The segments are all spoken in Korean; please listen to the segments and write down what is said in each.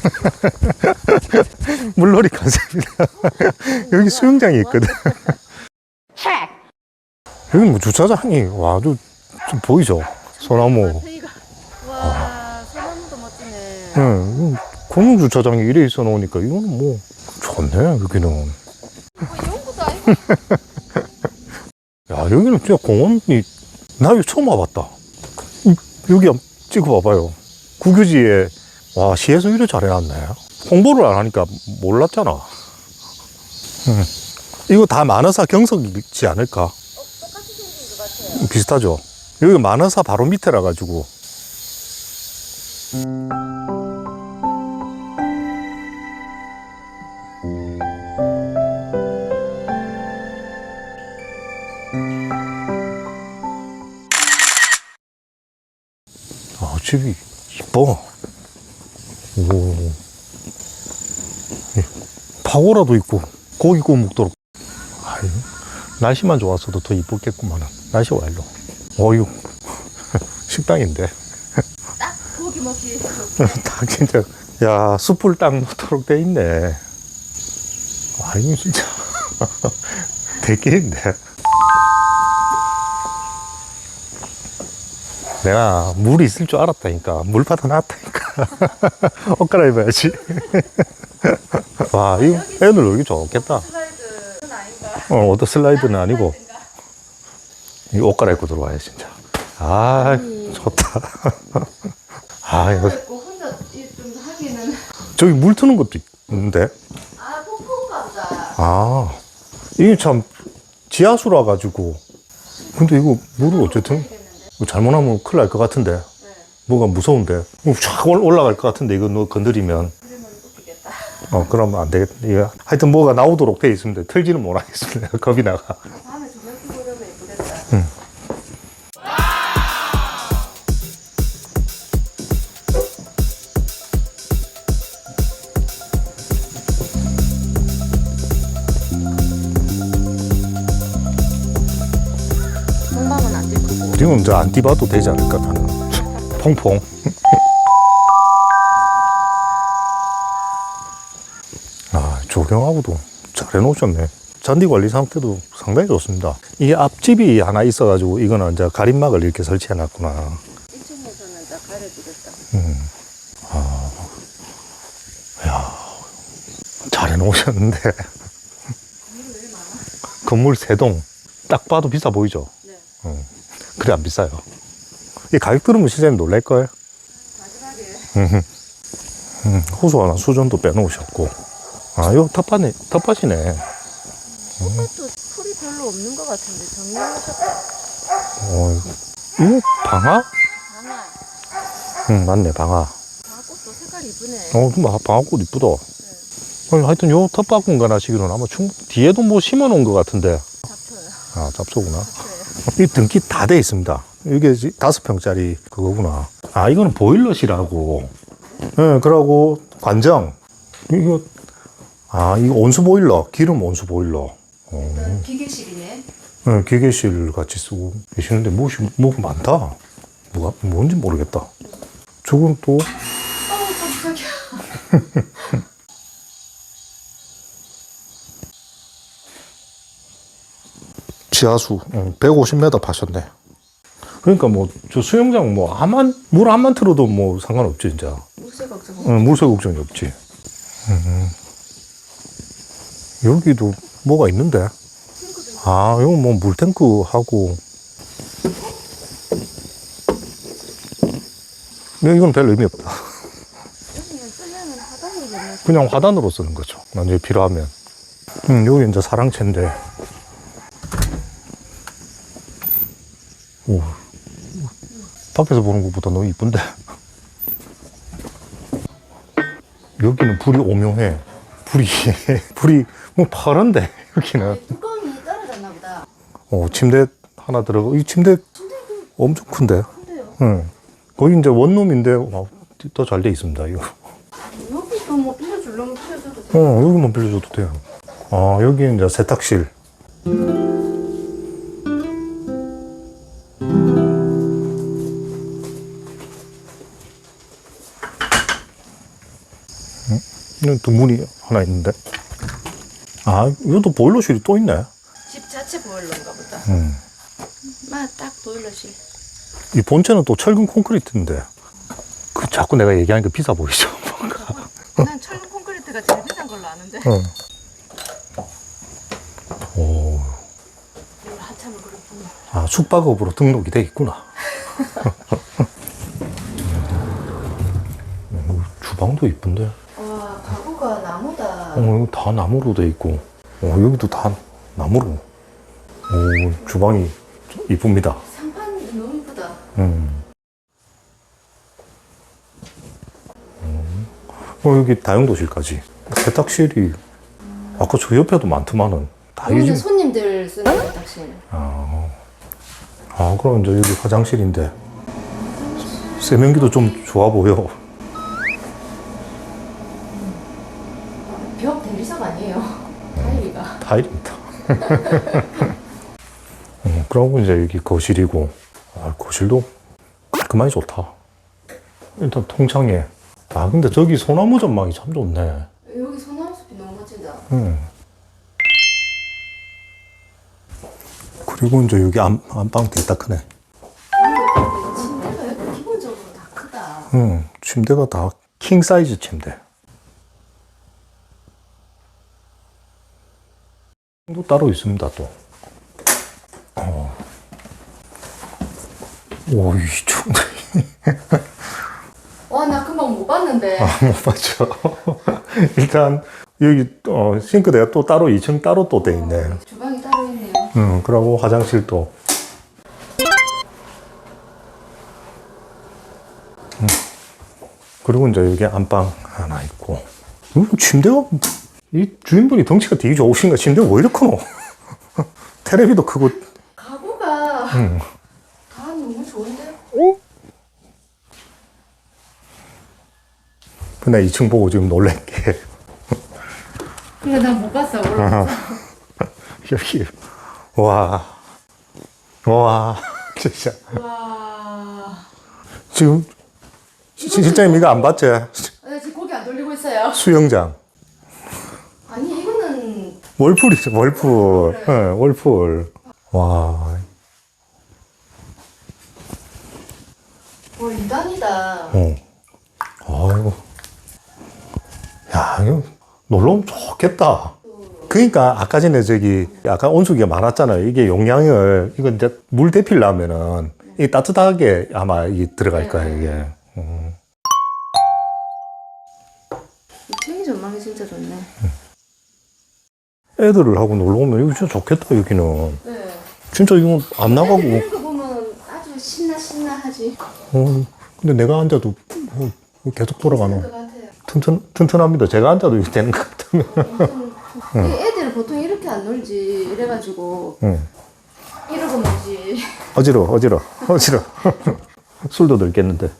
물놀이 컨셉이다. 여기 수영장이 있거든. 여기 뭐 주차장이 와, 좀, 좀 보이죠? 소나무. 와, 소나무도 멋지네. 응, 공용 주차장이 이래 있어 놓으니까 이거는 뭐 좋네, 여기는. 야, 여기는 진짜 공원이, 나 여기 처음 와봤다. 이- 여기 한번 찍어봐봐요. 국유지에, 와, 시에서 이래 잘 해놨네. 홍보를 안 하니까 몰랐잖아. 응. 이거 다 만화사 경석이지 않을까? 똑같이 생긴 것 같아요. 비슷하죠? 여기 만화사 바로 밑에라 가지고. 아, 집이 이뻐. 오. 예, 파고라도 있고, 고기 구워 먹도록. 아유, 날씨만 좋았어도 더 이뻤겠구만. 날씨 와, 일로. 어유 식당인데. 딱 고기 먹기. 딱 진짜. 야, 숯불 딱 놓도록 돼 있네. 와, 이거 진짜. 대길인데. 내가 물이 있을 줄 알았다니까. 물 받아 놨다니까. 옷 갈아입어야지. 와, 이거 애들 놀기 좋겠다. 슬라이드는 아닌가? 어, 워터 슬라이드는 아니고. 이 옷 갈아입고 들어와야 진짜. 아, 좋다. 아, 이거. 있고 혼자 이좀 하기는. 저기 물 트는 것도 있는데. 아, 폭포인가 보다. 아, 이게 참 지하수라 가지고. 근데 이거 물을 어쨌든 이거 잘못하면 큰일 날 것 같은데. 네. 뭐가 무서운데. 올- 올라갈 것 같은데 이거 너 건드리면. 어, 그러면 안 되겠다. 이거 하여튼 뭐가 나오도록 돼 있습니다. 틀지는 못하겠습니다. 겁이 나가. 다음에 조명 켜고 그러면 예쁘겠다. 성방은 안 될 거고. 지금 이제 안 뛰봐도 되지 않을까 나는. 퐁퐁. 조경하고도 잘 해놓으셨네. 잔디 관리 상태도 상당히 좋습니다. 이게 앞집이 하나 있어가지고 이거는 이제 가림막을 이렇게 설치해놨구나. 1층에서는 딱 가려주겠다. 잘 해놓으셨는데. 건물 세 동. 딱 봐도 비싸 보이죠? 네. 그래, 안 비싸요. 이 가격 들으면 시장님 놀랄걸? 마지막에 음, 호수 하나 수전도 빼놓으셨고. 아, 요 텃밭이, 텃밭이네. 그것도 풀이 별로 없는 것 같은데 정리하셨다. 어, 이거 방아? 하나. 응, 맞네, 방아. 방아꽃도 색깔 이쁘네. 어, 그 방아꽃 이쁘다. 아니, 하여튼 요 텃밭 공간 하시기로는 아마 충, 뒤에도 뭐 심어 놓은 것 같은데. 잡혀요. 아, 잡초구나. 잡혀요. 이 등기 다 돼 있습니다. 이게 지- 다섯 평짜리 그거구나. 아, 이거는 보일러실하고. 예, 네, 그러고 관정. 이거, 아, 이거 온수 보일러. 기름 온수 보일러. 어. 기계실이네. 네, 기계실 같이 쓰고 계시는데 무엇이 뭐가 많다. 뭐가 뭔지 모르겠다. 저건 또 어우 깜짝이야. 지하수 150m 파셨네. 그러니까 뭐 저 수영장 뭐 한만 물 한만 틀어도 뭐 상관없지 진짜. 물세 걱정. 응, 물세 걱정이 없지. 음. 여기도 뭐가 있는데? 아, 이거 뭐 물탱크 하고. 근데 이건 별 의미 없다. 그냥 화단으로 쓰는 거죠. 나중에 필요하면. 음, 여기 이제 사랑채인데. 오. 밖에서 보는 것보다 너무 이쁜데. 여기는 불이 오묘해. 불이, 불이 뭐 파란데, 여기는. 뚜껑이 떨어졌나 보다. 어, 침대 하나 들어가고, 이 침대 엄청 큰데. 근데요. 응. 거기 이제 원룸인데, 더 잘 돼 있습니다, 이거. 여기도 뭐 빌려주려면 빌려줘도 돼. 어, 여기만 빌려줘도 돼요. 아, 여기 이제 세탁실. 이건 등문이 하나 있는데. 아, 이것도 보일러실이 또 있네. 집 자체 보일러인가 보다. 음. 막딱 보일러실. 이 본체는 또 철근 콘크리트인데. 그 자꾸 내가 얘기하니까 비싸 보이죠? 난 철근 콘크리트가 제일 비싼 걸로 아는데. 응. 오, 이거 한참을 그렇구나. 아, 숙박업으로 등록이 돼 있구나. 음, 주방도 이쁜데. 나무다. 어, 이거 다 나무로 돼 있고. 어, 여기도 다 나무로. 오, 주방이 이쁩니다. 상판이 너무 이쁘다. 음. 음. 어, 여기 다용도실까지. 세탁실이, 아까 저 옆에도 많더만은. 다 여기는 이집. 손님들 쓰는 세탁실. 아, 아, 그럼 이제 여기 화장실인데. 세면기도 좀 좋아 보여. 벽 대리석 아니에요? 타일입니다. 음, 그러고 이제 여기 거실이고, 아, 거실도 깔끔하니 좋다. 일단 통창에. 아, 근데 저기 소나무 전망이 참 좋네. 여기 소나무 숲이 너무 멋지다. 음. 그리고 이제 여기 안, 안방 되게 딱 크네. 침대가 기본적으로 다 크다. 음, 침대가 다 킹 사이즈 침대. 또 따로 있습니다, 또. 어. 오, 이 침대. 와, 나 금방 못 봤는데. 아, 못 봤죠. 일단, 여기, 어, 싱크대가 또 따로 2층 따로 또 돼 있네. 주방이 따로 있네요. 음, 그러고 화장실도. 음. 그리고 이제 여기 안방 하나 있고. 음, 침대가, 이 주인분이 덩치가 되게 좋으신가? 침대가 왜 이렇게 크노? 테레비도 크고, 가구가 음. 다 너무 좋은데? 근데 2층 보고 지금 놀란 게, 그래, 나못 봤어. 올라. 여기, 와, 와, 진짜. 와. 지금, 시- 실장님 이거 안 봤지? 나 지금 고개 안 돌리고 있어요. 수영장. 월풀이죠, 월풀. 예, 월풀. 와, 와, 2단이다. 어. 아이고. 야, 이거 놀러 오면 좋겠다. 그러니까 아까 전에 저기 약간 온수기가 많았잖아요. 이게 용량을 이거 이제 물 데필려면은 이 따뜻하게 아마 이 들어갈 거야 이게. 음. 2층이 전망이 진짜 좋네. 애들을 하고 놀러 오면 이거 진짜 좋겠다 여기는. 네. 진짜 이거 안 나가고. 이런 거 보면 아주 신나 신나 하지. 어, 근데 내가 앉아도 뭐 계속. 것 같아요. 튼튼 튼튼합니다. 제가 앉아도 이렇게 되는 것 같으면. 이 애들은 보통 이렇게 안 놀지. 이래가지고 응. 이러고 놀지. 어지러 어지러 어지러. 술도 들겠는데.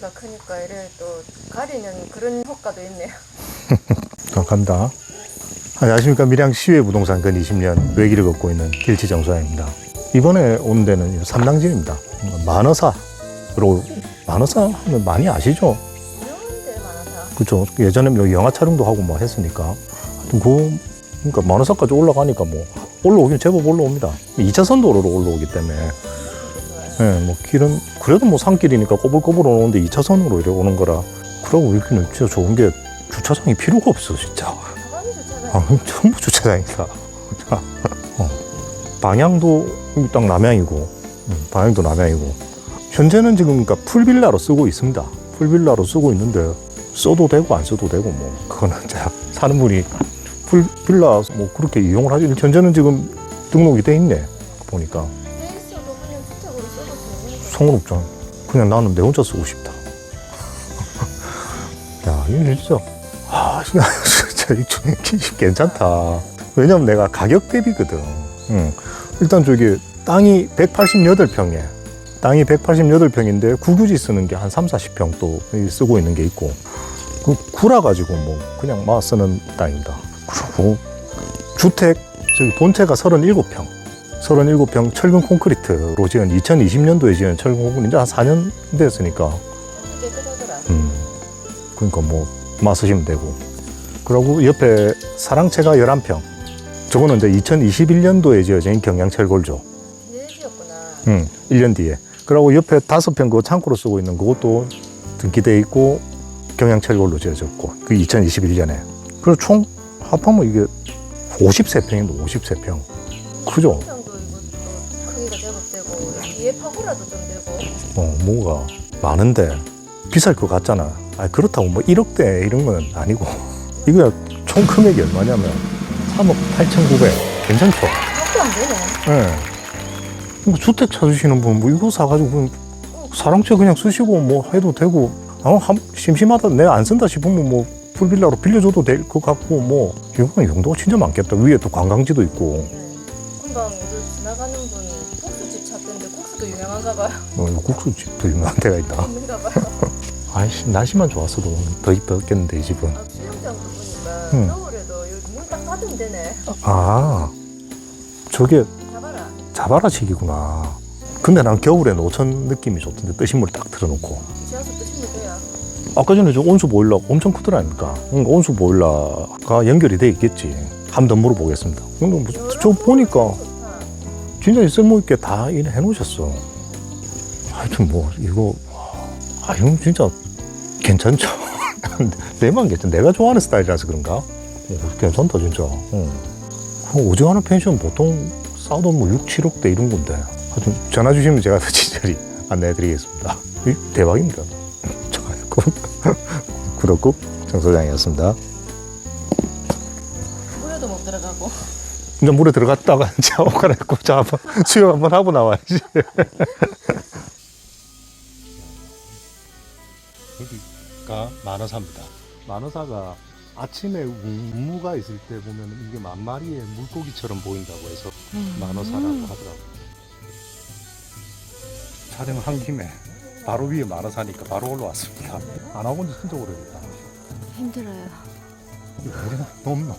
머리가 크니까 이래 또 가리는 그런 효과도 있네요. 자, 간다. 안녕하십니까. 밀양 시외 부동산 근 20년 외길을 걷고 있는 길치 정수아입니다. 이번에 온 데는 삼당진입니다. 만어사로, 만어사 하면 많이 아시죠? 유명한데. 그죠. 예전에 뭐 영화 촬영도 하고 뭐 했으니까. 하여튼 그, 그러니까 만어사까지 올라가니까 뭐, 올라오긴 제법 올라옵니다. 2차선 도로로 올라오기 때문에. 예, 뭐 길은, 그래도 뭐 산길이니까 꼬불꼬불 오는데 2차선으로 이렇게 오는 거라. 그러고 여기는 진짜 좋은 게 주차장이 필요가 없어, 진짜. 가만히 좋잖아요. 아, 전부 주차장이다. 어. 방향도 딱 남양이고, 음, 방향도 남양이고. 현재는 지금 그러니까 풀빌라로 쓰고 있습니다. 풀빌라로 쓰고 있는데 써도 되고 안 써도 되고 뭐 그거는 이제 사는 분이 풀빌라 뭐 그렇게 이용을 하지. 현재는 지금 등록이 돼 있네. 보니까 상관없잖아. 그냥 나는 내 혼자 쓰고 싶다. 야, 이거 진짜, 아, 진짜, 진짜 이거 괜찮다. 왜냐면 내가 가격 대비거든. 응. 일단 저기 땅이 188평에, 땅이 188평인데 구규지 쓰는 게 한 3, 40평 또 쓰고 있는 게 있고, 그 구라 가지고 뭐 그냥 막 쓰는 땅입니다. 그리고 주택, 저기 본체가 37평. 37평 철근 콘크리트로 지은 2020년도에 지은 철근 콘크리트 이제 한 4년 됐으니까. 음, 그러니까 뭐 마쓰시면 되고. 그리고 옆에 사랑채가 11평. 저거는 이제 2021년도에 지어진 경양철골조. 음, 1년 뒤에. 그리고 옆에 5평 그 창고로 쓰고 있는 그것도 등기돼 있고 경양철골로 지어졌고 그 2021년에. 그래서 총 합하면 이게 53평인데 53평. 크죠? 파고라도 좀 되고. 어, 뭐가 많은데 비쌀 것 같잖아. 아 그렇다고 뭐 1억대 이런 건 아니고 이거 총 금액이 얼마냐면 3억 8,900. 괜찮죠? 안 되네. 예. 뭐 주택 찾으시는 분 뭐 이거 사가지고 그냥 사랑채 그냥 쓰시고 뭐 해도 되고 아, 한, 심심하다 내가 안 쓴다 싶으면 뭐 풀빌라로 빌려줘도 될 것 같고 뭐 이건 용도가 진짜 많겠다. 위에 또 관광지도 있고 네. 금방 오늘 지나가는 분이 국수집 찾던데 국수도 유명한가 봐요. 어, 이거 국수집도 유명한 데가 있다. 있는가 봐요. 아이씨 날씨만 좋았어도 더 이뻤겠는데 이 집은. 아, 수영장도 보니까 응. 겨울에도 문딱 닫으면 되네. 아 저게 잡아라. 자바라식이구나. 근데 난 겨울에 노천 느낌이 좋던데 뜨신 물 딱 틀어놓고. 지하수 뜨시면 돼요. 아까 전에 저 온수 보일러 엄청 크더라니까. 그러니까 온수 보일러가 연결이 돼 있겠지. 한번더 물어보겠습니다. 근데 뭐, 저 보니까. 진짜 쓸모있게 다 해놓으셨어. 하여튼 뭐 이거 아 이건 진짜 괜찮죠. 내만 괜찮. 내가 좋아하는 스타일이라서 그런가? 어, 괜찮다 진짜. 어. 그 오징어나 펜션 보통 싸도 뭐 6, 7억대 이런 건데. 하여튼 전화 주시면 제가 더 친절히 안내해드리겠습니다. 이 대박입니다. 구독국 정소장이었습니다. 이제 물에 들어갔다가 이제 옷 갈아입고 자 한번 수영 한번 하고 나와야지. 여기가 만어사입니다. 만어사가 아침에 운무가 있을 때 보면 이게 만 마리의 물고기처럼 보인다고 해서 만어사라고 하더라고요. 촬영을 한 김에 바로 위에 만어사니까 바로 올라왔습니다. 안 하고 온지 진짜 오래됐다. 힘들어요. 너무 높나?